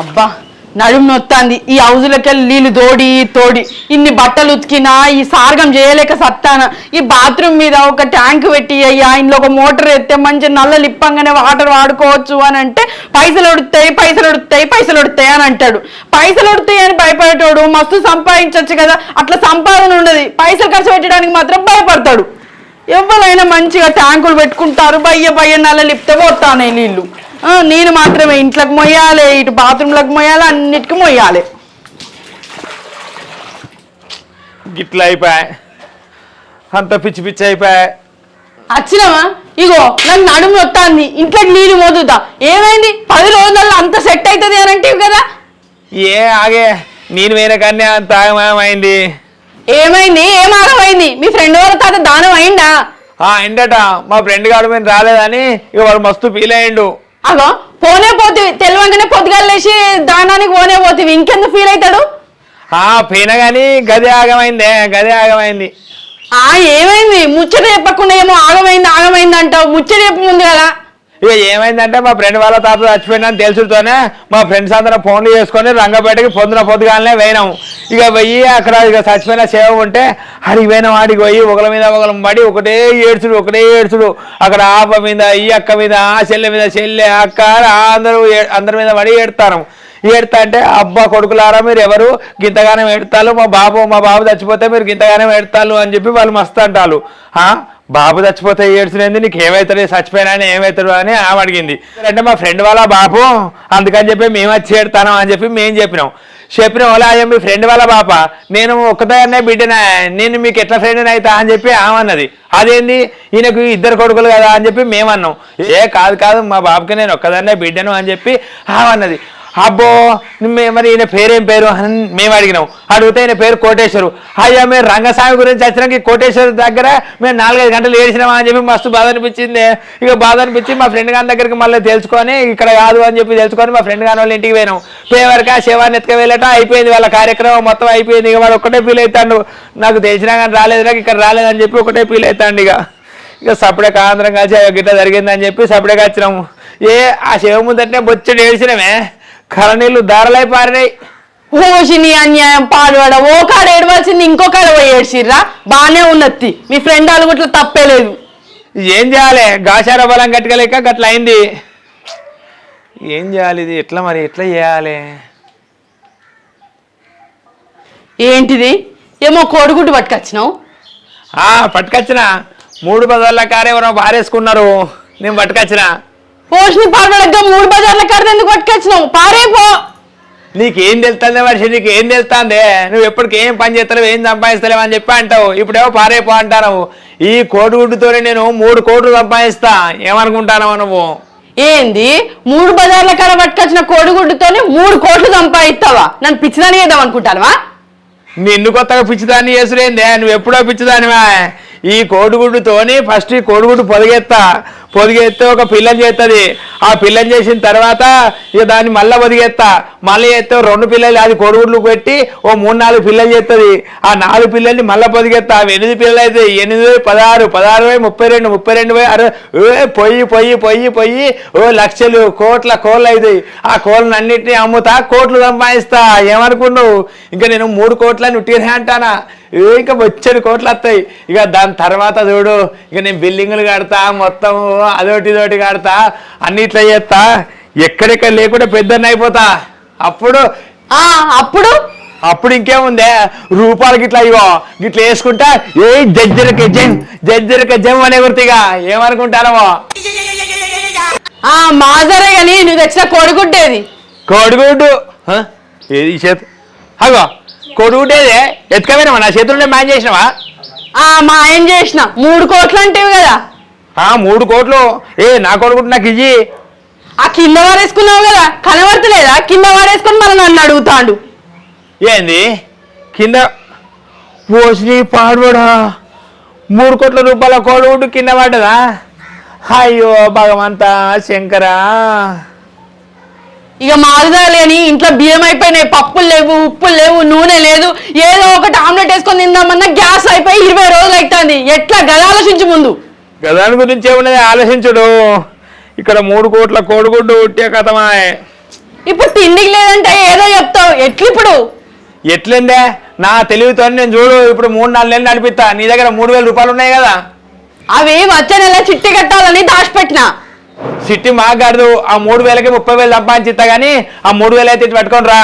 అబ్బా నడుము నొత్తాంది. ఈ హౌజులకి నీళ్ళు తోడి తోడి. ఇన్ని బట్టలు ఉతికినా ఈ సార్గం చేయలేక సత్తాన. ఈ బాత్రూమ్ మీద ఒక ట్యాంక్ పెట్టి అయ్యా ఇందులో ఒక మోటార్ ఎత్తే మంచి నల్ల లిప్పంగానే వాటర్ వాడుకోవచ్చు అని అంటే పైసలు ఉడుతాయి పైసలు ఉడుతాయి పైసలు ఉడుతాయి అని అంటాడు. పైసలు ఉడుతాయి అని భయపడేటోడు మస్తు సంపాదించవచ్చు కదా. అట్లా సంపాదన ఉండదు. పైసలు ఖర్చు పెట్టడానికి మాత్రం భయపడతాడు. ఎవరైనా మంచిగా ట్యాంకులు పెట్టుకుంటారు బయ్య బయ్య నల్ల లిప్తే పోతానే నీళ్ళు నేను మాత్రమే ఇంట్లోకి మొయ్యాలి ఇటు బాత్రూంలోకి మొయ్యాలి అన్నిటికీ మొయ్యాలి. గిట్ల అయిపోయా. అంత పిచ్చి పిచ్చి అయిపోయా. వచ్చినావా ఇగో నాకు నడుము వస్తుంది ఇంట్లోకి నీళ్ళు మోదుతా. ఏమైంది? పది రోజులలో అంత సెట్ అవుతుంది అని అంటే కదా? ఏ ఆగే నేను వేరే కన్నా అంత ఆగమేమైంది ఏమైంది? ఏం ఆగమైంది? మీ ఫ్రెండ్ వాళ్ళ తాత దానం అయిందా? ఆ ఎండట మా ఫ్రెండ్ గారు మేము రాలేదని ఇక వాడు మస్తు ఫీల్ అయ్యిండు. అగో పోనే పోతివి. తెలివంగానే పొద్దుగాలు లేచి దానానికి పోనే పోతివి. ఇంకెందుకు ఫీల్ అవుతాడు? ఆ పోయినా కానీ గది ఆగమైందే గది ఆగమైంది. ఆ ఏమైంది? ముచ్చట చెప్పకుండా ఏమో ఆగమైంది ఆగమైంది అంటావు. ముచ్చట చెప్పు ముందు కదా ఇక ఏమైందంటే మా ఫ్రెండ్ వాళ్ళ తాత చచ్చిపోయిందని తెలుసుతోనే మా ఫ్రెండ్స్ అందరం ఫోన్లు చేసుకొని రంగపేటకి పొందిన పొద్దుగానే పోయినాం ఇక పోయి అక్కడ ఇక చచ్చిపోయిన సేవ ఉంటే అడిగి పోయినాం ఆడికి పోయి ఒకరి మీద ఒకరు పడి ఒకటే ఏడ్చుడు ఒకటే ఏడ్చుడు. అక్కడ ఆప మీద ఈ అక్క మీద ఆ చెల్లె మీద చెల్లె అక్క ఆ అందరూ అందరి మీద పడి ఏడతాను ఏడతా అంటే అబ్బా కొడుకులారా మీరు ఎవరు? గింతగానం ఏడతారు. మా బాబు మా బాబు చచ్చిపోతే మీరు గింతగానం ఏడతారు అని చెప్పి వాళ్ళు మస్తు అంటారు. బాబు చచ్చిపోతే ఏడ్చినది నీకు ఏమవుతాడు చచ్చిపోయినా అని ఏమవుతాడు అని ఆమె అడిగింది. అంటే మా ఫ్రెండ్ వాళ్ళ బాపు అందుకని చెప్పి మేము వచ్చి ఏడతాను అని చెప్పి మేము చెప్పినాం. చెప్పిన వాళ్ళ అయ్యా మీ ఫ్రెండ్ వాళ్ళ బాప నేను ఒక్కదాన్నే బిడ్డనా నేను మీకు ఎట్లా ఫ్రెండ్ అవుతా అని చెప్పి ఆమె అన్నది. అదేంది? ఈయనకు ఇద్దరు కొడుకులు కదా అని చెప్పి మేము అన్నాం. ఏ కాదు కాదు మా బాబుకి నేను ఒక్కదాన్నే బిడ్డను అని చెప్పి ఆమె అన్నది. అబ్బో మే- మరి ఈయన పేరేం పేరు? అని మేము అడిగినాం. అడిగితే ఈయన పేరు కోటేశ్వరు. అయ్యా మీరు రంగస్వామి గురించి వచ్చినాక కోటేశ్వరు దగ్గర మేము నాలుగైదు గంటలు ఏడిచినామా అని చెప్పి మస్తు బాధ అనిపించింది. ఇక బాధ అనిపించి మా ఫ్రెండ్ గారి దగ్గరికి మళ్ళీ తెలుసుకొని ఇక్కడ కాదు అని చెప్పి తెలుసుకొని మా ఫ్రెండ్ గారి వాళ్ళ ఇంటికి పోయినాం. పేవరక శివాన్ని ఎత్తుక వెళ్ళట అయిపోయింది వాళ్ళ కార్యక్రమం మొత్తం అయిపోయింది. ఇక వాడు ఒక్కటే ఫీల్ అవుతాడు. నాకు తెలిసినా కానీ రాలేదు నాకు ఇక్కడ రాలేదని చెప్పి ఒకటే ఫీల్ అవుతాడు ఇక. ఇక సపడే కాంతరం కలిసి అయ్యో గిట్ట జరిగిందని చెప్పి సపడే వచ్చినాము ఏ ఆ శివ ముందంటే బొచ్చడి ఏడ్చినమే. కరణీళ్ళు దారలై పారినాయి ఓషిని అన్యాయం పాడువాడ. ఓ కాడ ఏడవలసింది ఇంకో కాడ పోయి ఏడ్చిర్రా. బానే ఉన్నది మీ ఫ్రెండ్ వాళ్ళు గుట్ల తప్పే లేదు. ఏం చేయాలి? గాశార బలం గట్టుకలేక గట్ల అయింది. ఏం చేయాలి ఇది? ఎట్లా మరి? ఎట్లా చేయాలి? ఏంటిది? ఏమో కోడిగుడ్డు పట్టుకొచ్చినావు? ఆ పట్టుకొచ్చిన. మూడు పదాల కారు ఎవరో పారేసుకున్నారు నేను పట్టుకొచ్చిన. ఓషిని పాడబడగా మూడు బజార్ల కాడ ఎందుకు పట్టుకొచ్చినావు? పారేపో నీకేం తెలుస్తుంది వర్షి నీకు ఏం తెలుస్తుంది? నువ్వు ఎప్పటికి ఏం పని చేస్తలేవు ఏం సంపాదిస్తలేవు అని చెప్పి అంటావు. ఇప్పుడేమో పారేపో అంటావు ఈ కోడిగుడ్డుతోనే నేను మూడు కోట్లు సంపాదిస్తా. ఏమనుకుంటానవు నువ్వు? ఏంది? మూడు బజార్ల కాడ పట్టుకొచ్చిన కోడిగుడ్డుతోనే మూడు కోట్లు సంపాదిస్తావా? నన్ను పిచ్చిదాని చేద్దాం అనుకుంటానవా? నిన్ను కొత్తగా పిచ్చిదాన్ని చేసులేందే నువ్వు ఎప్పుడో పిచ్చిదానివా. ఈ కోడిగుడ్డుతోని ఫస్ట్ ఈ కోడిగుడ్డు పొదిగెత్తా. పొదిగేస్తే ఒక పిల్లని చేస్తుంది ఆ పిల్లని చేసిన తర్వాత ఇక దాన్ని మళ్ళీ పొదిగేస్తా మళ్ళీ చేస్తే రెండు పిల్లలు అది కోడిగుడ్లు పెట్టి ఓ మూడు నాలుగు పిల్లలు చేస్తుంది ఆ నాలుగు పిల్లల్ని మళ్ళీ పొదిగేస్తా అవి ఎనిమిది పిల్లలు అయితే ఎనిమిది పదహారు పదహారు వేలు ముప్పై రెండు ముప్పై రెండు వేలు అరవై. పొయ్యి పొయ్యి పొయ్యి పొయ్యి. ఓ లక్షలు కోట్ల కోళ్ళు అవుతాయి ఆ కోళ్ళని అన్నింటినీ అమ్ముతా కోట్లు సంపాదిస్తా. ఏమనుకున్నావు? ఇంకా నేను మూడు కోట్లని ఉట్టినే అంటానా? ఇంకా వచ్చేది కోట్లు వస్తాయి. ఇక దాని తర్వాత చూడు ఇక నేను బిల్డింగులు కడతా మొత్తం అదొకటి ఇదొకటి కడతా అన్నిట్లో చేస్తా ఎక్కడెక్కడ లేకుండా పెద్దన్న అయిపోతా. అప్పుడు ఆ అప్పుడు? అప్పుడు ఇంకేముందే? రూపాయలకి ఇట్లా ఇగో గిట్లా వేసుకుంటా ఏ జజ్జరక జం జజ్జరక జం అనే గుర్తిగా ఏమనుకుంటారమో ఆ మాజరే గాని నువ్వు తెచ్చిన కోడిగుడ్డేది. కోడిగుడ్డు? ఏది చేతి? అగో కోడిగుడ్డు ఏదే ఎత్తుకపోయినావా? నా చేతుల్లో మ్యాన్ చేసినావా? ఆ మా ఆయన చేసిన. మూడు కోట్లు అంటేవి కదా. మూడు కోట్లు. ఏ నా కోడిగుడ్డు నాకు ఇయ్యి. ఆ కింద వాడేసుకున్నావు కదా కనబడతలేదా? కింద వాడేసుకొని మళ్ళీ నన్ను అడుగుతాండు. ఏంది? కింద పోసి పాడుబడా మూడు కోట్ల రూపాయల కోడిగుడ్డు కింద పడ్డదా అయ్యో భగవంతా శంకరా. ఇక మారుదాలి అని ఇంట్లో బియ్యం అయిపోయినాయి పప్పులు లేవు ఉప్పులు లేవు నూనె లేదు. ఏదో ఒకటి ఆమ్లెట్ వేసుకొని తిందామన్నా గ్యాస్ అయిపోయి ఇరవై రోజులు అవుతుంది ఎట్లా గద ఆలోచించు ముందు? గదాని గురించి ఏమున్నది? ఆలోచించుడు. ఇక్కడ మూడు కోట్ల కోడిగుడ్డు ఉట్టే కథమాయ్. ఇప్పుడు తిండికి లేదంటే ఏదో చెప్తావు. ఎట్లు ఇప్పుడు ఎట్లుందే? నా తెలివితో నేను చూడు ఇప్పుడు మూడు నాలుగు నెలలు నడిపిస్తా నీ దగ్గర మూడు వేల రూపాయలు ఉన్నాయి కదా? అవి వచ్చే నెల చిట్టి కట్టాలని దాచిపెట్టిన? సిట్టి మాట్లాడదు ఆ మూడు వేలకి ముప్పై వేలు సంపాదించిస్తా కానీ ఆ మూడు వేలు అయితే ఇటు పట్టుకొని రా.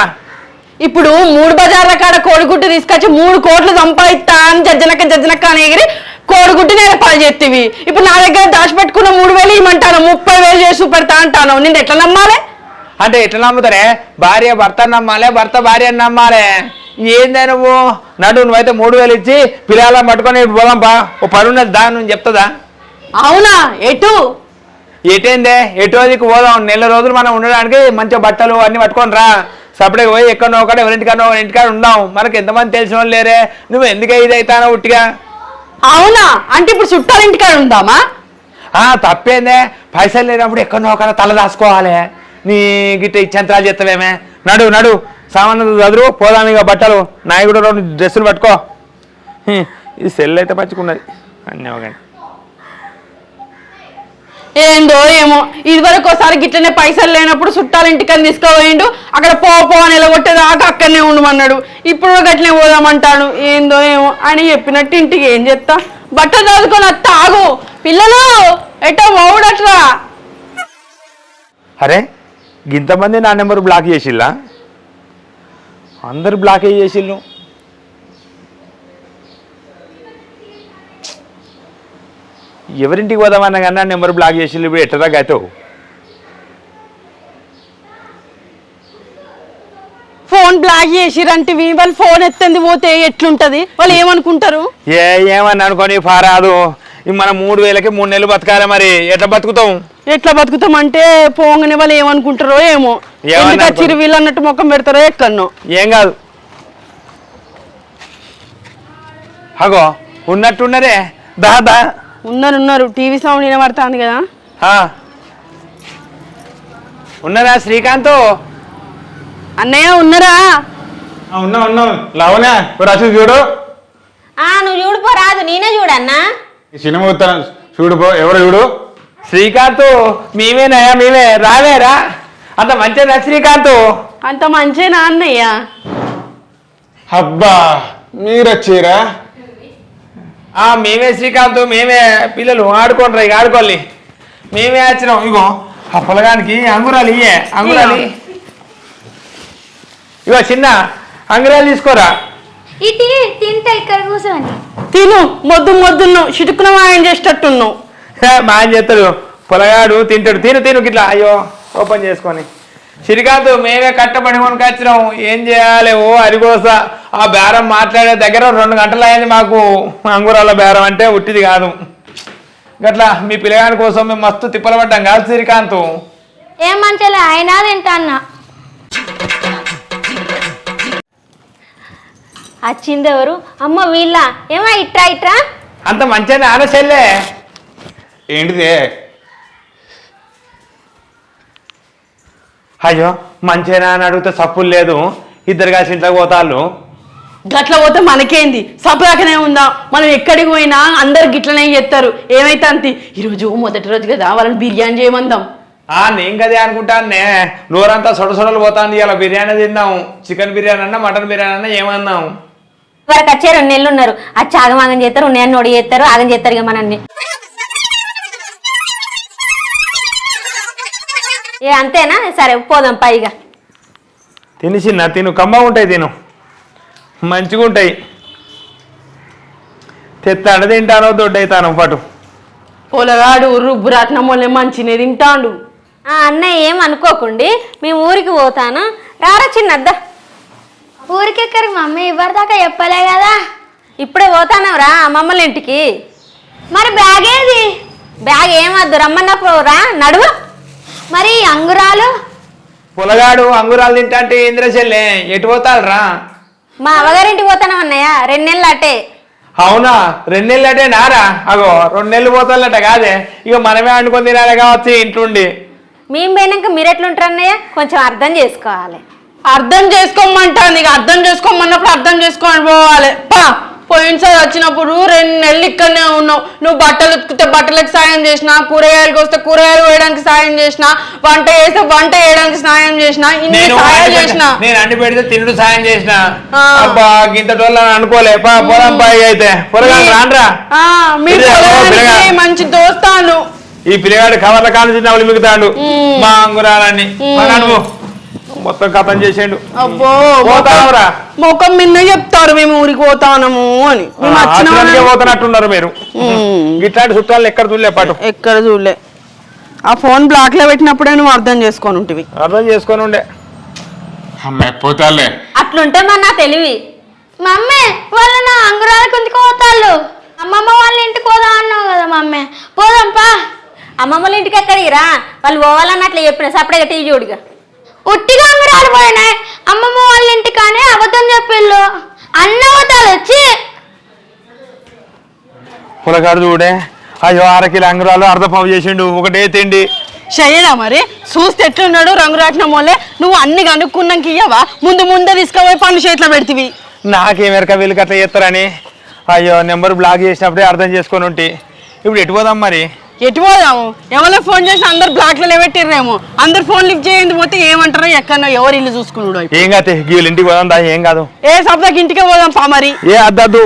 ఇప్పుడు మూడు బజార్ల కాడ కోడిగుడ్డు తీసుకొచ్చి మూడు కోట్లు సంపాదిస్తా అని జజ్జనక్క జజ్జనక్క అని ఎగిరి కోడిగుడ్డు నేను పాలు చేతివి. ఇప్పుడు నా దగ్గర దాచిపెట్టుకున్న మూడు వేలు ఇవ్వమంటాను ముప్పై వేలు చేసి పెడతా అంటాను. నేను ఎట్లా నమ్మాలి? అంటే ఎట్లా నమ్ముతారే? భార్య భర్త నమ్మాలే భర్త భార్యని నమ్మాలే? ఏందే నువ్వు? నడు నువ్వైతే మూడు వేలు ఇచ్చి పిల్లలను పట్టుకొని పోదాం బా. ఓ పని ఉన్నది దా నువ్వు చెప్తుందా? అవునా? ఎటు? ఎటేందే? ఎటు రోజుకి పోదాం. నెల రోజులు మనం ఉండడానికి మంచిగా బట్టలు అన్ని పట్టుకొని రా. సపరేట్గా పోయి ఎక్కడో ఒకటి ఎవరింటికన్నా ఇంటికాడ ఉందాం. మనకి ఎంతమంది తెలిసిన వాళ్ళు లేరే. నువ్వు ఎందుకే ఇది అవుతానో ఉట్టిగా? అవునా? అంటే ఇప్పుడు చుట్టాల ఇంటికాడ ఉందామా? ఆ తప్పేందే. పైసలు లేనప్పుడు ఎక్కడో ఒక తల దాసుకోవాలి నీ గిట్ట ఇచ్చంతరాలు చేస్తావేమే నడు నడు. సామాన్లు చదువు పోదాం ఇక బట్టలు. నాయకుడు కూడా రెండు డ్రెస్సులు పట్టుకో. ఈ ఇది సెల్ అయితే పంచుకున్నది అన్నీ ఒకటి ఏందో ఏమో. ఇదివరకు ఒకసారి గిట్లనే పైసలు లేనప్పుడు చుట్టాల ఇంటికని తీసుకుపోయిండు. అక్కడ పో పో అని నిలగొట్టేదాకా అక్కడనే ఉండమన్నాడు. ఇప్పుడు గట్లనే పోదామంటాడు. ఏందో ఏమో అని చెప్పినట్టు ఇంటికి ఏం చెప్తా? బట్టలు చదువుకొని అత్త ఆగు. పిల్లలు ఎటో పోవుడట్రా. అరే ఇంతమంది నా నెంబర్ బ్లాక్ చేసిల్లా? అందరు బ్లాక్ చేసిల్లు? ఎవరింటికి పోదామన్నా కానీ నా నెంబర్ బ్లాక్ చేసిల్లు ఇప్పుడు ఎట్టదా గతావు ఫోన్ బ్లాక్ చేసిరంటివి వాళ్ళు ఫోన్ ఎత్తంది పోతే ఎట్లుంటది? వాళ్ళు ఏమనుకుంటారు? ఏ ఏమని అనుకొని ఫారాదు మనం మూడు వేలకి మూడు నెలలు బతకాలి మరి. ఎట్లా బతుకుతాం ఎట్లా బతుకుతామంటే పోంగనే వాళ్ళు ఏమనుకుంటారో ఏమో. వచ్చిరు వీళ్ళు అన్నట్టు ముఖం పెడతారో ఎక్కడనో ఏం కాదు. అగో ఉన్నట్టున్నరే దా దా. ఉన్నారు ఉన్నారు టీవీ సౌండ్ వినబడుతుంది కదా? ఆ. ఉన్నరా శ్రీకాంత్? అన్నయ్య ఉన్నారా? ఉన్నా ఉన్నాం. లావనే రాసి చూడు. ఆ నువ్వు చూడుపో రాదు నేనే చూడన్నా ఈ సినిమా వస్తాను చూడుపో ఎవరు చూడు? శ్రీకాంత్ మేమేనయ్యా మేమే. రావేరా? అంత మంచిదా శ్రీకాంత్? అంత మంచినా అన్నయ్య? అబ్బా మీరొచ్చిరా? ఆ మేమే శ్రీకాంత్ మేమే పిల్లలు ఆడుకోండి ఇక ఆడుకోవాలి. మేమే వచ్చినాం. ఇగో ఆ పొలగానికి అంగురాలు ఇయ్యే అంగురాలు. ఇగో చిన్న అంగురాలు తీసుకోరా. ఇటీ తింటే ఇక్కడ కూర్చోండి. తిను మొద్దు మొద్దును చిటుకున మాయం చేసేటట్టున్నావు హే, మా ఆయన చేస్తాడు. పొలగాడు తింటాడు. తిను తిను గిట్లా. అయ్యో ఓపెన్ చేసుకొని. శ్రీకాంత్ మేమే కట్టబడి కొనుక వచ్చినాం ఏం చేయాలి? ఓ అరిగోస. ఆ బేరం మాట్లాడే దగ్గర రెండు గంటలు అయింది మాకు అంగురాల బేరం అంటే ఉట్టిది కాదు. గట్లా మీ పిల్లగాని కోసం మేము మస్తు తిప్పలు పడ్డాం కాదు శ్రీకాంత్. ఏం మంచిలే అయినా తింటా అన్న వచ్చింది ఎవరు? అమ్మ వీళ్ళ. ఏమో ఇట్రా ఇట్రా? అంత మంచిగా ఆనచెల్లే ఏంటిదే? అయ్యో మంచిగా అని అడిగితే సప్పులు లేదు. ఇద్దరు కలిసి ఇంట్లోకి పోతాళ్ళు. గట్ల పోతే మనకేంది? సపదాకనే ఉందా? మనం ఎక్కడికి పోయినా అందరు గిట్లనే చేస్తారు. ఏమైతే అంతి? ఈరోజు మొదటి రోజు కదా వాళ్ళని బిర్యానీ చేయమందాం. ఆ నేను కదే అనుకుంటానే నోరంతా సొడ సొడలు పోతాంది. ఇలా బిర్యానీ తిందాం. చికెన్ బిర్యానీ అన్నా మటన్ బిర్యానీ అన్నా ఏమందాం? వరకు వచ్చే రెండు నెలలు ఉన్నారు. వచ్చి ఆగమాగం చేస్తారు ఉన్నాయని నోడి చేస్తారు ఆగం చేస్తారు ఇక మనల్ని. ఏ అంతేనా? సరే పోదాం పైగా. తిని చిన్న తిను. కమ్మ ఉంటాయి తిను. మంచిగా ఉంటాయి తెత్తాడు తింటానో దొడ్డైతాను పటు. పొలగాడు రుబ్బు రత్నం వల్లే మంచినే తింటాండు. ఆ అన్నయ్య ఏం అనుకోకండి మేము ఊరికి పోతాను. రారా చిన్నద్దా. ఊరికి ఎక్కడికి మమ్మీ ఇవ్వరిదాకా చెప్పలే కదా. ఇప్పుడే పోతాను రా మమ్మల్ని ఇంటికి? మరి బ్యాగ్ ఏది? బ్యాగ్ ఏమద్దు రమ్మన్నప్పుడు రా నడువు. మరి అంగురాలు? పొలగాడు అంగురాలు తింటా అంటే ఇంద్రశల్యే ఎటు పోతాడు రా మా అవ్వగారింటికి పోతాను అన్నయ్య? రెండు నెలలు అటే. అవునా? రెండు నెలలు అంటే నారా? అగో రెండు నెలలు పోతాలట కాదే. ఇక మనమే అనుకొని తినాలి కావచ్చు ఇంట్లుండి మేము పోయినాక మీరు ఎట్లుంటారు అన్నయ్య? కొంచెం అర్థం చేసుకోవాలి. అర్థం చేసుకోమంటాను ఇక అర్థం చేసుకోమన్నప్పుడు అర్థం చేసుకొని పోవాలి. పా. పోయినసారి వచ్చినప్పుడు రెండు నెలలు ఇక్కడనే ఉన్నావు. నువ్వు బట్టలు ఉతికితే బట్టలకు సాయం చేసిన కూరగాయలకు వస్తే కూరగాయలు వేయడానికి సాయం చేసిన వంట చేస్తే వంట చేయడానికి సాయం చేసిన ఇన్ని నేను సాయం చేసిన పెడితే- నేను అండి పెడితే తినుడు సాయం చేసిన. ఆ. అబ్బా అనుకోలే. పా పోదాం పై అయితే. పొరగా రాండ్రా? ఆ, మీ పిల్లగా, పొలానికి పిల్లగా. మంచి దోస్తాను ఈ పిల్లగాడు కవర్ల కాలు చిన్నవాళ్ళు మిగుతాడు. మా అంగురాలన్నీ. మా మొత్తం కథం చేసేయండు అబ్బో పోతావురా ముఖం మిన్న చెప్తారు మేము ఊరికి పోతానము అని. మేము వచ్చిన ఆశ్రమానికే వాళ్ళని- పోతున్నట్టున్నారు మీరు. ఇట్లాంటి చుట్టాలు ఎక్కడ చూడలే పాటు. ఎక్కడ చూడలే. ఆ ఫోన్ బ్లాక్లో పెట్టినప్పుడే నువ్వు అర్థం చేసుకొని ఉంటివి. అర్థం చేసుకొని ఉండే. అమ్మాయి పోతాలే. అట్లుంటే మన నా తెలివి. మమ్మీ వాళ్ళు నా అంగురాల కుందుకు పోతాళ్ళు? అమ్మమ్మ వాళ్ళ ఇంటికి పోదాం అన్నావు కదా మమ్మీ. పోదాం పా. అమ్మమ్మల ఇంటికి ఎక్కడికి రా? వాళ్ళు పోవాలన్న అట్లా చెప్పిన సపరేట్గా టీవీ చూడుగా ఉట్టిగా అంగురాలు పోయినాయి అమ్మమ్మ వాళ్ళ ఇంటికి కానీ అబద్ధం చెప్పిళ్ళు. అన్న పోతాలు వచ్చి. పులగాడు చూడే. అయ్యో అరకిల అంగురాలు అర్ధపావు చేసిండు. ఒకటే తిండి. చెయ్యడా మరి? చూస్తే ఎట్లున్నాడు రంగు రాట్నం వల్లే నువ్వు అన్ని కనుక్కున్నాక ఇయ్యవా? ముందు ముందే తీసుకుపోయి పన్ను చేతిలో పెడితివి. నాకేం ఎరక వీళ్ళకి అట్లా చేస్తారని? అయ్యో నెంబర్ బ్లాక్ చేసినప్పుడే అర్థం చేసుకొని ఉంటే. ఇప్పుడు ఎటు పోదాం మరి? ఎటు పోదాము ఎవరో ఫోన్ చేసి అందరు బ్లాక్లో పెట్టిర్రేమో అందరు ఫోన్ లిఫ్ట్ చేయండి పోతే ఏమంటారో ఎక్కడో ఎవరు ఇల్లు చూసుకున్నాడు ఏం కాదు వీళ్ళ ఇంటికి పోదాం దా ఏం కాదు. ఏ సబ్దాకి ఇంటికే పోదాం పా మరి? ఏ అద్దద్దు.